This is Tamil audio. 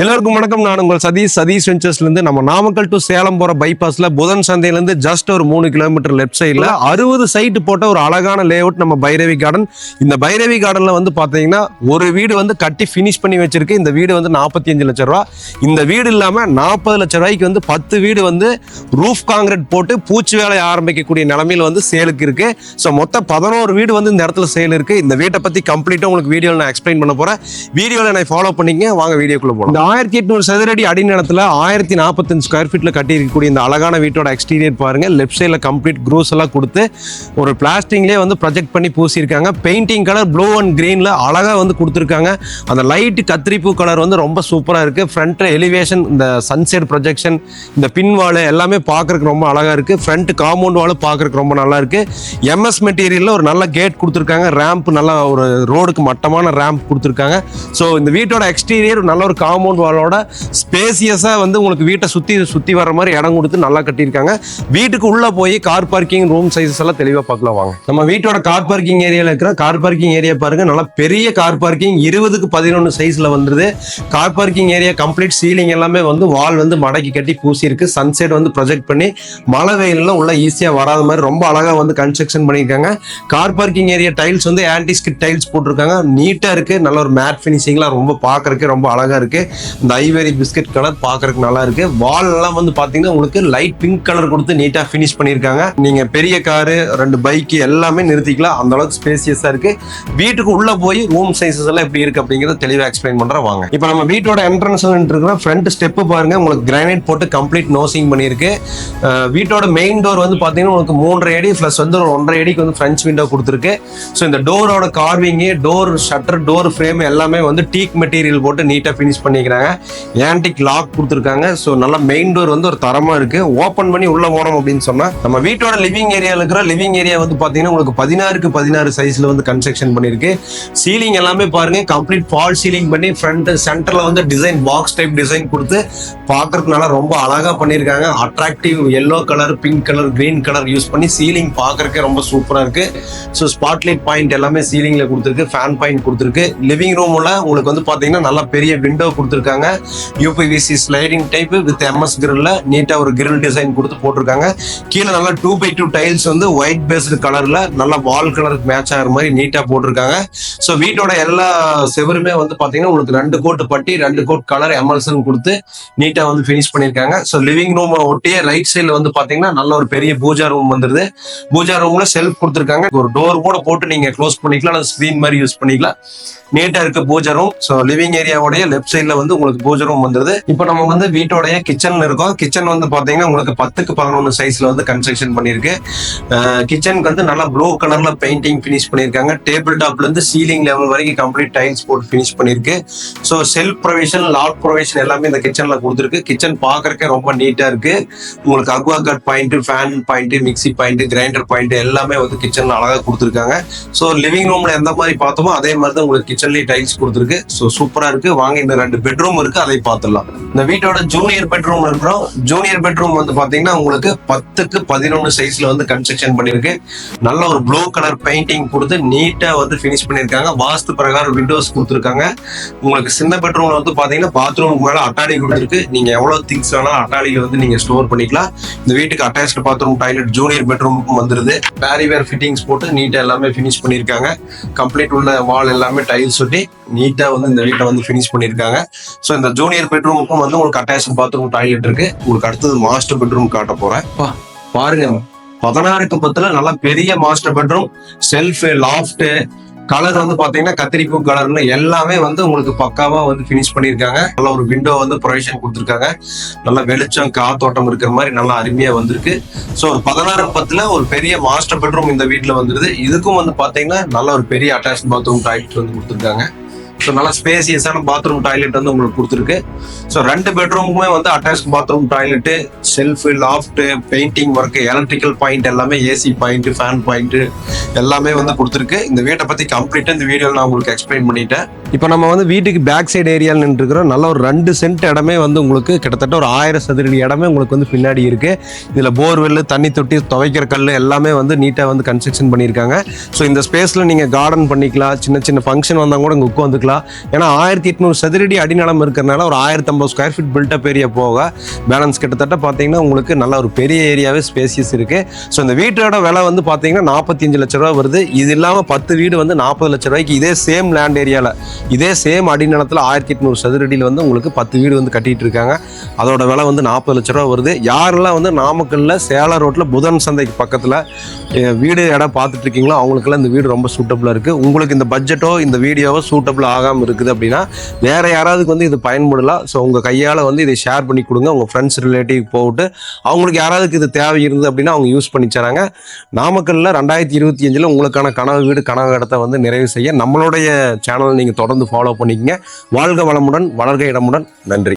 எல்லாருக்கும் வணக்கம். நான் உங்கள் சதீஷ். சதீஷ் வெஞ்சர்ஸ்லேருந்து நம்ம நாமக்கல் டு சேலம் போகிற பைபாஸில் புதன் சந்தையிலேருந்து ஜஸ்ட் ஒரு மூணு கிலோமீட்டர் லெஃப்ட் சைடில் அறுபது சைட்டு போட்ட ஒரு அழகான லே அவுட் நம்ம பைரவி கார்டன் இந்த பைரவி கார்டனில் வந்து பார்த்தீங்கன்னா ஒரு வீடு வந்து கட்டி ஃபினிஷ் பண்ணி வச்சிருக்கு. இந்த வீடு வந்து நாற்பத்தி அஞ்சு லட்ச ரூபா. இந்த வீடு இல்லாமல் நாற்பது லட்ச ரூபாய்க்கு வந்து பத்து வீடு வந்து ரூஃப் காங்கிரீட் போட்டு பூச்சி வேலை ஆரம்பிக்கக்கூடிய நிலமையில வந்து சேலுக்கு இருக்குது ஸோ மொத்தம் பதினோரு வீடு வந்து இந்த இடத்துல சேல் இருக்குது இந்த வீட்டை பற்றி கம்ப்ளீட்டாக உங்களுக்கு வீடியோவில் நான் எக்ஸ்பிளைன் பண்ண போகிறேன் வீடியோவில் நான் ஃபாலோ பண்ணிங்க வாங்க வீடியோக்குள்ளே போகலாம் ஆயிரத்தி எட்நூறு சதுரடி அடிநிலத்தில் ஆயிரத்தி நாற்பத்தஞ்சு ஸ்கொயர் ஃபீட்டில் கட்டி இருக்கக்கூடிய இந்த அழகான வீட்டோட எக்ஸ்டீரியர் பாருங்கள் லெஃப்ட் சைடில் கம்ப்ளீட் க்ரூஸ் எல்லாம் கொடுத்து ஒரு பிளாஸ்டிங்லேயே வந்து ப்ரொஜெக்ட் பண்ணி பூசியிருக்காங்க. பெயிண்டிங் கலர் ப்ளூ அண்ட் க்ரீனில் அழகாக வந்து கொடுத்துருக்காங்க. அந்த லைட் கத்திரிப்பூ கலர் வந்து ரொம்ப சூப்பராக இருக்குது ஃப்ரண்ட் எலிவேஷன் இந்த சன்செட் ப்ரொஜெக்ஷன் இந்த பின் வால் எல்லாமே பார்க்குறக்கு ரொம்ப அழகாக இருக்குது ஃப்ரண்ட் காம்பவுண்ட் வாலும் பார்க்குறக்கு ரொம்ப நல்லா இருக்குது எம்எஸ் மெட்டீரியலில் ஒரு நல்ல கேட் கொடுத்துருக்காங்க. ரேம்ப் நல்லா ஒரு ரோடுக்கு மட்டமான ரேம்ப் கொடுத்துருக்காங்க. ஸோ இந்த வீட்டோட எக்ஸ்டீரியர் நல்ல ஒரு காம்பவுண்ட் வாலோட ஸ்பேசியஸாக வந்து உங்களுக்கு வீட்டை சுற்றி சுற்றி வர மாதிரி இடம் கொடுத்து நல்லா கட்டியிருக்காங்க. வீட்டுக்கு உள்ளே போய் கார் பார்க்கிங் ரூம் சைஸஸ் எல்லாம் தெளிவாக பார்க்கலாம் வாங்க. நம்ம வீட்டோட கார் பார்க்கிங் ஏரியாவில் இருக்கிற கார் பார்க்கிங் ஏரியா பாருங்க நல்லா பெரிய கார் பார்க்கிங் இருபதுக்கு பதினொன்று சைஸில் வந்துருது. Car parking area complete ceiling எல்லாமே வந்து வால் வந்து மடக்கி கட்டி பூசியிருக்கு. சன்செட் வந்து ப்ரொஜெக்ட் பண்ணி மழை வெயிலெலாம் உள்ள ஈஸியாக வராத மாதிரி ரொம்ப அழகாக வந்து கன்ஸ்ட்ரக்ஷன் பண்ணியிருக்காங்க. கார் பார்க்கிங் ஏரியா டைல்ஸ் வந்து ஆன்டிஸ்கிட் டைல்ஸ் போட்டிருக்காங்க. நீட்டாக இருக்குது நல்ல ஒரு மேட் ஃபினிஷிங்லாம் ரொம்ப பார்க்குறக்கு ரொம்ப அழகாக இருக்குது இந்த ஐவேரி பிஸ்கட் கலர் பார்க்கறதுக்கு நல்லா இருக்கு. வால் எல்லாம் வந்து பாத்தீங்கன்னா உங்களுக்கு லைட் பிங்க் கலர் கொடுத்து நீட்டா ஃபினிஷ் பண்ணியிருக்காங்க. நீங்க பெரிய காரு ரெண்டு பைக் எல்லாமே நிறுத்திக்கலாம். அந்த அளவுக்கு ஸ்பேசியஸா இருக்கு. வீட்டுக்கு உள்ள போய் ரூம் சைஸஸ் எல்லாம் எப்படி இருக்கு அப்படிங்கறத தெளிவா எக்ஸ்பிளைன் பண்ற வாங்க. இப்போ நம்ம வீட்டோட என்ட்ரன்ஸ் இருக்கிற ஃப்ரண்ட் ஸ்டெப் பாருங்க. உங்களுக்கு கிரானைட் போட்டு கம்ப்ளீட் நோசிங் பண்ணியிருக்கு. வீட்டோட மெயின் டோர் வந்து பாத்தீங்கன்னா உங்களுக்கு மூன்றரை அடி ப்ளஸ் வந்து ஒரு ஒன்றரை அடிக்கு வந்து ஃப்ரெண்ட்ஸ் விண்டோ கொடுத்துருக்கு. ஸோ இந்த டோரோட carving door shutter door frame எல்லாமே வந்து டீக் மெட்டீரியல் போட்டு நீட்டாக ஃபினிஷ் பண்ணிக்கிறாங்க ஏன்டிக் லாக் கொடுத்துருக்காங்க. ஸோ நல்லா மெயின் டோர் வந்து ஒரு தரமாக இருக்கு. ஓப்பன் பண்ணி உள்ள போனோம் அப்படின்னு சொன்னால் நம்ம வீட்டோட லிவிங் ஏரியாவில் இருக்கிற லிவிங் ஏரியா வந்து பார்த்தீங்கன்னா உங்களுக்கு பதினாறுக்கு பதினாறு சைஸில் வந்து கன்ஸ்ட்ரக்ஷன் பண்ணியிருக்கு. சீலிங் எல்லாமே பாருங்க. கம்ப்ளீட் ஃபால் சீலிங் பண்ணி ஃப்ரண்ட் சென்டரில் வந்து டிசைன் பாக்ஸ் டைப் டிசைன் கொடுத்து பார்க்கறதுக்கு நல்லா ரொம்ப அழகாக பண்ணியிருக்காங்க. Attractive yellow colour pink colour green colour use பண்ணி சீலிங் பார்க்கறதுக்கு ரொம்ப சூப்பராக இருக்கு. ஸோ ஸ்பாட்லைட் பாயிண்ட் எல்லாமே சீலிங்ல கொடுத்துருக்கு. ஃபேன் பாயிண்ட் கொடுத்துருக்கு. லிவிங் ரூம்ல உங்களுக்கு வந்து பாத்தீங்கன்னா நல்லா பெரிய விண்டோ கொடுத்துருக்கு. கொடுத்துருக்காங்க. UPVC sliding type with MS கிரில்ல நீட்டா ஒரு கிரில் டிசைன் கொடுத்து போட்டிருக்காங்க. கீழே நல்லா டூ பை டூ டைல்ஸ் வந்து ஒயிட் பேஸ்டு கலர்ல நல்லா வால் கலருக்கு மேட்ச் ஆகிற மாதிரி நீட்டா போட்டிருக்காங்க. ஸோ வீட்டோட எல்லா செவருமே வந்து பாத்தீங்கன்னா உங்களுக்கு ரெண்டு கோட் பட்டி ரெண்டு கோட் கலர் எம்எல்சன் கொடுத்து நீட்டா வந்து ஃபினிஷ் பண்ணிருக்காங்க ஸோ லிவிங் ரூம் ஒட்டியே ரைட் சைடுல வந்து பாத்தீங்கன்னா நல்ல ஒரு பெரிய பூஜா ரூம் வந்துருது. பூஜா ரூம்ல செல்ஃப் கொடுத்துருக்காங்க. ஒரு டோர் கூட போட்டு நீங்க க்ளோஸ் பண்ணிக்கலாம். அல்லது ஸ்க்ரீன் மாதிரி யூஸ் பண்ணிக்கலாம். நீட்டா இருக்க பூஜா ரூம் ஸோ லிவிங் ஏரியாவுடைய லெஃப்ட் சைடில் வந்து உங்களுக்கு பூஜை ரூம் வந்துருது. இப்போ நம்ம வந்து வீட்டோடைய கிச்சன்ல இருக்கோம். கிச்சன் வந்து பாத்தீங்கன்னா உங்களுக்கு பத்துக்கு பதினொன்று சைஸ்ல வந்து கன்ஸ்ட்ரக்ஷன் பண்ணிருக்கு கிச்சனுக்கு வந்து நல்லா ப்ளூ கலர்ல பெயிண்டிங் ஃபினிஷ் பண்ணிருக்காங்க டேபிள் டாப்ல இருந்து சீலிங் லெவல் வரைக்கும் கம்ப்ளீட் டைல்ஸ் போட்டு ஃபினிஷ் பண்ணிருக்கு so shelf provision lock provision எல்லாமே இந்த கிச்சன்ல கொடுத்துருக்கு. கிச்சன் பாக்குறக்கே ரொம்ப நீட்டா இருக்கு. உங்களுக்கு aqua cut point fan point mixie point grinder point எல்லாமே வந்து கிச்சன்ல அழகா கொடுத்துருக்காங்க. ஸோ லிவிங் ரூம்ல எந்த மாதிரி பார்த்தோமோ அதே மாதிரி தான் உங்களுக்கு கிச்சன்லயே டைல்ஸ் கொடுத்துருக்கு. ஸோ சூப்பரா இருக்கு. வாங்க இந்த ரெண்டு பெட்ரூம் இருக்கு அதை பார்த்துடலாம். இந்த வீட்டோட ஜூனியர் பெட்ரூம் இருக்கிறோம். ஜூனியர் பெட்ரூம் வந்து பாத்தீங்கன்னா உங்களுக்கு பத்துக்கு பதினொன்று சைஸ்ல வந்து கன்ஸ்ட்ரக்ஷன் பண்ணிருக்கு நல்ல ஒரு ப்ளூ கலர் பெயிண்டிங் கொடுத்து நீட்டா வந்து ஃபினிஷ் பண்ணிருக்காங்க வாஸ்து பிரகாரம் விண்டோஸ் கொடுத்துருக்காங்க. உங்களுக்கு சின்ன பெட்ரூம்ல வந்து பாத்தீங்கன்னா பாத்ரூமுக்கு மேல அட்டாடி கொடுத்துருக்கு. நீங்க எவ்வளவு திங்ஸ் வேணாலும் அட்டாடியில வந்து நீங்க ஸ்டோர் பண்ணிக்கலாம். இந்த வீட்டுக்கு attached bathroom toilet junior bedroom வந்துருது. பேரிவேர் ஃபிட்டிங்ஸ் போட்டு நீட்டா எல்லாமே ஃபினிஷ் பண்ணிருக்காங்க கம்ப்ளீட் உள்ள வால் எல்லாமே டைல்ஸ் ஒட்டி நீட்டா வந்து இந்த வீட்டை வந்து ஃபினிஷ் பண்ணிருக்காங்க ஸோ இந்த ஜூனியர் பெட்ரூமுக்கும் வந்து உங்களுக்கு அட்டாச் பாத்ரூம் டாய்லெட் இருக்கு. உங்களுக்கு அடுத்தது மாஸ்டர் பெட்ரூம் காட்ட போறேன். பாருங்க. பதினாறுக்கு பத்துல நல்லா பெரிய master bedroom shelf loft colour வந்து பாத்தீங்கன்னா கத்திரிப்பூ கலர்னு எல்லாமே வந்து உங்களுக்கு பக்காவா வந்து ஃபினிஷ் பண்ணிருக்காங்க நல்ல ஒரு விண்டோ வந்து ப்ரொவிஷன் கொடுத்துருக்காங்க. நல்லா வெளிச்சம் காத்தோட்டம் இருக்கிற மாதிரி நல்லா அருமையா வந்திருக்கு. ஸோ ஒரு பதினாறு பத்துல ஒரு பெரிய மாஸ்டர் பெட்ரூம் இந்த வீட்டுல வந்துருது. இதுக்கும் வந்து பாத்தீங்கன்னா நல்ல ஒரு பெரிய அட்டாச் பாத்ரூம் டாய்லெட் வந்து கொடுத்துருக்காங்க. ஸோ நல்லா ஸ்பேசியஸான பாத்ரூம் டாய்லெட் வந்து உங்களுக்கு கொடுத்துருக்கு. ஸோ ரெண்டு பெட்ரூமுமே வந்து attach bathroom toilet shelf loft painting work electrical point எல்லாமே ஏசி பாயிண்ட்டு ஃபேன் பாயிண்ட்டு எல்லாமே வந்து கொடுத்துருக்கு. இந்த வீட்டை பற்றி கம்ப்ளீட்டாக இந்த வீடியோவில் நான் உங்களுக்கு எக்ஸ்பிளைன் பண்ணிட்டேன். இப்போ நம்ம வந்து வீட்டுக்கு பேக் சைடு ஏரியாவில் நின்றுக்கிறோம் நல்ல ஒரு ரெண்டு சென்ட் இடமே வந்து உங்களுக்கு கிட்டத்தட்ட ஒரு ஆயிரம் சதுரடி இடமே உங்களுக்கு வந்து பின்னாடி இருக்குது இதில் போர்வெல் தண்ணி தொட்டி துவைக்கிற கல் எல்லாமே வந்து நீட்டாக வந்து கன்ஸ்ட்ரக்ஷன் பண்ணியிருக்காங்க. ஸோ இந்த ஸ்பேஸில் நீங்கள் கார்டன் பண்ணிக்கலாம். சின்ன சின்ன ஃபங்க்ஷன் வந்தால் கூட இங்கே உட்காந்துக்கலாம் பண்ணிக்கலாம் ஏன்னா ஆயிரத்தி எட்நூறு சதுரடி அடிநிலம் இருக்கிறனால ஒரு ஆயிரத்தி ஐம்பது ஸ்கொயர் ஃபீட் பில்டப் ஏரியா போக பேலன்ஸ் கிட்டத்தட்ட பார்த்தீங்கன்னா உங்களுக்கு நல்ல ஒரு பெரிய ஏரியாவே ஸ்பேசியஸ் இருக்குது ஸோ இந்த வீட்டோட விலை வந்து பார்த்தீங்கன்னா நாற்பத்தஞ்சு லட்ச ரூபா வருது. இது இல்லாமல் பத்து வீடு வந்து நாற்பது லட்ச ரூபாய்க்கு இதே சேம் லேண்ட் ஏரியாவில் இதே சேம் அடிநிலத்தில் ஆயிரத்தி எட்நூறு சதுரடியில் வந்து உங்களுக்கு பத்து வீடு வந்து கட்டிட்டு இருக்காங்க. அதோட விலை வந்து நாற்பது லட்ச ரூபா வருது. யாரெல்லாம் வந்து நாமக்கல்ல சேலம் ரோட்டில் புதன் சந்தைக்கு பக்கத்தில் வீடு இடம் பார்த்துட்டு இருக்கீங்களோ அவங்களுக்கெல்லாம் இந்த வீடு ரொம்ப சூட்டபுளாக இருக்குது உங்களுக்கு இந்த பட்ஜெட்டோ இந்த வீடியோவோ சூட்டபுள் ஆகாமல் இருக்குது அப்படின்னா வேற யாராவதுக்கு வந்து இது பயன்படலாம். ஸோ உங்கள் கையால் வந்து இதை ஷேர் பண்ணி கொடுங்க. உங்கள் ஃப்ரெண்ட்ஸ் ரிலேட்டிவ் போட்டு அவங்களுக்கு யாராவதுக்கு இது தேவை இருந்தது அப்படின்னா அவங்க யூஸ் பண்ணி தராங்க. நாமக்கல்ல ரெண்டாயிரத்தி இருபத்தி அஞ்சில் உங்களுக்கான கனவு வீடு கனவு இடத்தை வந்து நிறைவு செய்ய நம்மளுடைய சேனலை நீங்கள் தொடர்ந்து ஃபாலோ பண்ணிக்கங்க. வாழ்க வளமுடன் வளர்க இடமுடன். நன்றி.